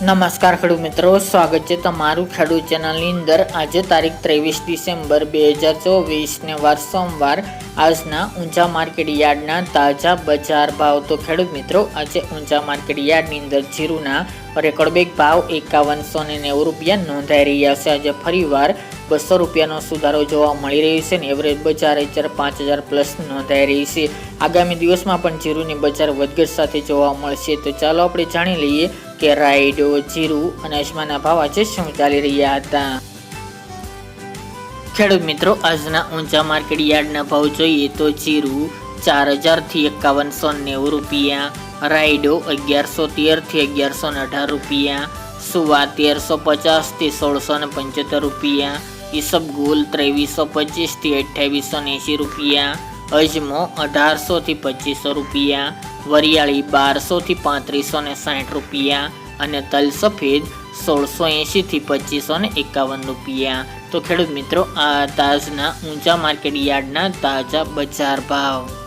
નમસ્કાર ખેડૂત મિત્રો, સ્વાગત છે તમારું ખેડૂત ચેનલની અંદર. આજે તારીખ ત્રેવીસ ડિસેમ્બર બે હજાર ચોવીસને વાર સોમવાર. આજના ઊંચા માર્કેટ યાર્ડના તાજા બજાર ભાવ. તો ખેડૂત મિત્રો, આજે ઊંચા માર્કેટ યાર્ડની અંદર જીરુના રેકોર્ડ બેગ ભાવ એકાવનસો ને નેવું રૂપિયા નોંધાઈ રહ્યા છે. આજે ફરીવાર બસો રૂપિયાનો સુધારો જોવા મળી રહ્યો છે ને એવરેજ બજાર હજાર પાંચ હજાર પ્લસ નોંધાઈ રહી છે. આગામી દિવસમાં પણ જીરુની બજાર વધઘટ સાથે જોવા મળશે. તો ચાલો આપણે જાણી લઈએ કે રાયડો, જીરું અને અજમાના ભાવ આજે શું ચાલી રહ્યા હતા? ખેડૂત મિત્રો, આજના ઊંચા માર્કેટ યાર્ડના ભાવ જોઈએ તો જીરું ચાર હજારથી એકાવનસો નેવું રૂપિયા, રાયડો અગિયારસો તેરથી અગિયારસો ને અઢાર રૂપિયા, સુવા તેરસો પચાસથી સોળસો ને પંચોતેર રૂપિયા ઈસબગુલ ત્રેવીસો પચીસથી અઠ્યાવીસો એંશી રૂપિયા, અજમો અઢારસોથી પચીસો રૂપિયા વરિયાળી બારસોથી પાંત્રીસો ને સાઠ રૂપિયા અને તલ સફેદ સોળસો એંશીથી પચીસો ને એકાવન રૂપિયા. તો ખેડૂત મિત્રો, આ તાજના ઊંચા માર્કેટ યાર્ડના તાજા બજાર ભાવ.